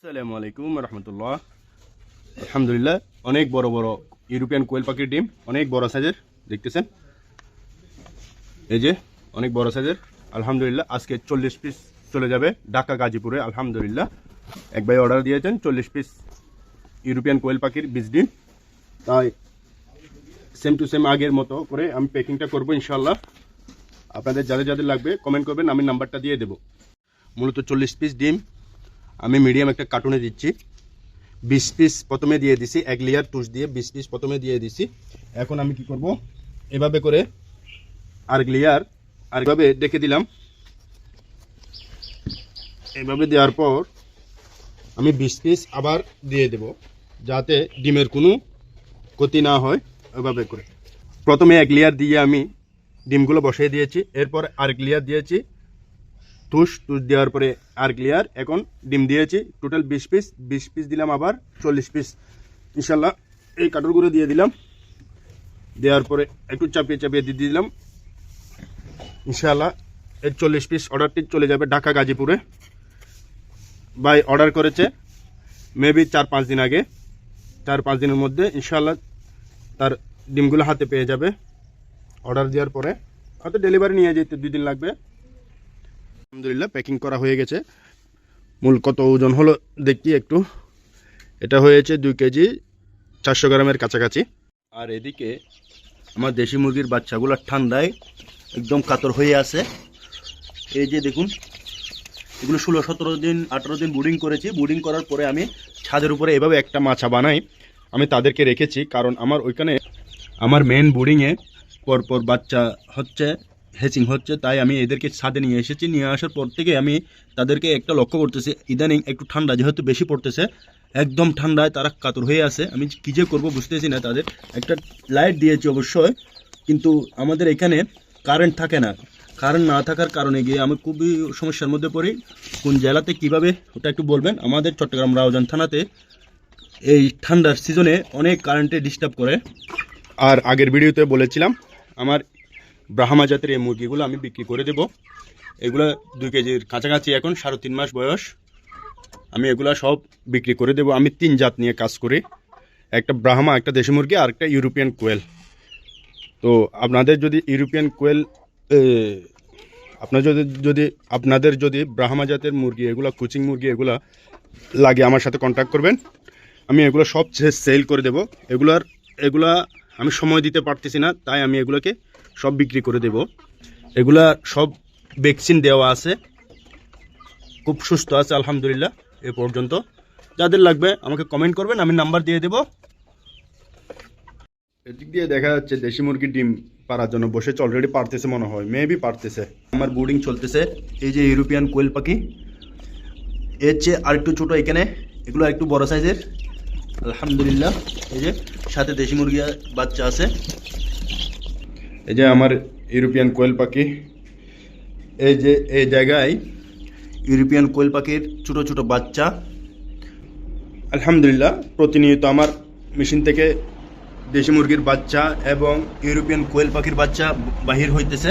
আসসালামু আলাইকুম রহমতুল্লাহ। আলহামদুলিল্লাহ, অনেক বড় বড় ইউরোপিয়ান কোয়েল পাখির ডিম, অনেক বড় সাইজের দেখতেছেন? এই যে, অনেক বড় সাইজের আলহামদুলিল্লাহ, আজকে চল্লিশ পিস চলে যাবে ঢাকা গাজীপুরে, আলহামদুলিল্লাহ। এক ভাই অর্ডার দিয়েছেন চল্লিশ পিস ইউরোপিয়ান কোয়েল পাখির বীজ ডিম। তাই সেম টু সেম আগের মতো করে আমি প্যাকিংটা করব ইনশাল্লাহ আপনাদের যাদের যাদের লাগবে কমেন্ট করবেন, আমি নাম্বারটা দিয়ে দেবো। মূলত চল্লিশ পিস ডিম আমি মিডিয়াম একটা কার্টুনে দিচ্ছি। বিশ পিস প্রথমে দিয়ে দিছি, এক লেয়ার টুস দিয়ে বিশ পিস প্রথমে দিয়ে দিছি। এখন আমি কি করব? এভাবে করে আর লেয়ার আর এভাবে ডেকে দিলাম। এভাবে দেওয়ার পর আমি বিশ পিস আবার দিয়ে দেব, যাতে ডিমের কোনো ক্ষতি না হয় এভাবে করে। প্রথমে এক লেয়ার দিয়ে আমি ডিমগুলো বসিয়ে দিয়েছি, এরপর আরেক লেয়ার দিয়েছি। তুষ তুষ দেওয়ার পরে আর ক্লিয়ার এখন ডিম দিয়েছি। টোটাল বিশ পিস বিশ পিস দিলাম আবার চল্লিশ পিস ইনশাল্লাহ এই কাটরগুলো দিয়ে দিলাম। দেওয়ার পরে একটু চাপিয়ে চাপিয়ে দিয়ে দিলাম। ইনশাল্লাহ এই চল্লিশ পিস অর্ডারটি চলে যাবে ঢাকা গাজীপুরে। বাই অর্ডার করেছে মেবি চার পাঁচ দিন আগে। চার পাঁচ দিনের মধ্যে ইনশাল্লাহ তার ডিমগুলো হাতে পেয়ে যাবে। অর্ডার দেওয়ার পরে। হয়তো ডেলিভারি নিয়ে যেতে দুই দিন লাগবে। আলহামদুলিল্লাহ প্যাকিং করা হয়ে গেছে। মূল কত ওজন হলো দেখি একটু। এটা হয়েছে দুই কেজি চারশো গ্রামের কাছাকাছি। আর এদিকে আমার দেশি মুরগির বাচ্চাগুলো ঠান্ডায় একদম কাতর হয়ে আছে। এই যে দেখুন, এগুলো ষোলো, সতেরো দিন, আঠেরো দিন বুডিং করেছি। বুডিং করার পরে আমি ছাদের উপরে এভাবে একটা মাছা বানাই। আমি তাদেরকে রেখেছি, কারণ আমার ওইখানে আমার মেন বোর্ডিংয়ে পরপর বাচ্চা হচ্ছে। হেচিং হচ্ছে, তাই আমি এদেরকে ছাদে নিয়ে এসেছি। নিয়ে আসার পর থেকে আমি তাদেরকে একটা লক্ষ্য করতেছি, ইদানিং একটু ঠান্ডা, যেহেতু বেশি পড়তেছে, একদম ঠান্ডায় তারা কাতর হয়ে আছে। আমি কী যে করব বুঝতেছি না তাদের। একটা লাইট দিয়েছি অবশ্যই, কিন্তু আমাদের এখানে কারেন্ট থাকে না। কারেন্ট না থাকার কারণে গিয়ে আমি খুবই সমস্যার মধ্যে পড়ি। কোন জেলাতে কীভাবে, ওটা একটু বলবেন? আমাদের চট্টগ্রাম রাউজান থানাতে এই ঠান্ডার সিজনে অনেক কারেন্টে ডিস্টার্ব করে। আর আগের ভিডিওতে বলেছিলাম, আমার ব্রাহ্মা জাতের এই মুরগিগুলো আমি বিক্রি করে দেব। এগুলো দুই কেজির কাছাকাছি এখন, সাড়ে তিন মাস বয়স। আমি এগুলো সব বিক্রি করে দেব। আমি তিন জাত নিয়ে কাজ করি। একটা ব্রাহ্মা, একটা দেশি মুরগি, আর একটা ইউরোপিয়ান কোয়েল। তো আপনাদের যদি ইউরোপিয়ান কোয়েল আপনার যদি যদি, আপনাদের যদি ব্রাহ্মা জাতের মুরগি, এগুলো কুচিং মুরগি, এগুলা লাগে আমার সাথে কন্ট্যাক্ট করবেন। আমি এগুলো সব সেল করে দেব। এগুলার, এগুলা আমি সময় দিতে পারতেছি না, তাই আমি এগুলোকে সব বিক্রি করে দেব। এগুলা সব ভ্যাকসিন দেওয়া আছে। খুব সুস্থ আছে, আলহামদুলিল্লাহ, এ পর্যন্ত। যাদের লাগবে আমাকে কমেন্ট করবেন, আমি নাম্বার দিয়ে দেব। এদিক দিয়ে দেখা যাচ্ছে দেশি মুরগির ডিম পারার জন্য বসেছে অলরেডি পারতেছে মনে হয় মেবি পারতেছে আমার বোর্ডিং চলতেছে, এই যে ইউরোপিয়ান কোয়েল পাখি, এর চেয়ে আর একটু ছোটো এখানে, এগুলো একটু বড় সাইজের আলহামদুলিল্লাহ, এই যে সাথে দেশি মুরগি বাচ্চা আছে। এই যে আমার ইউরোপিয়ান কোয়েল পাখি, এই যে এই জায়গায় ইউরোপিয়ান কোয়েল পাখির ছোটো ছোটো বাচ্চা। আলহামদুলিল্লাহ, প্রতিনিয়ত আমার মেশিন থেকে দেশি মুরগির বাচ্চা এবং ইউরোপিয়ান কোয়েল পাখির বাচ্চা বাহির হইতেছে।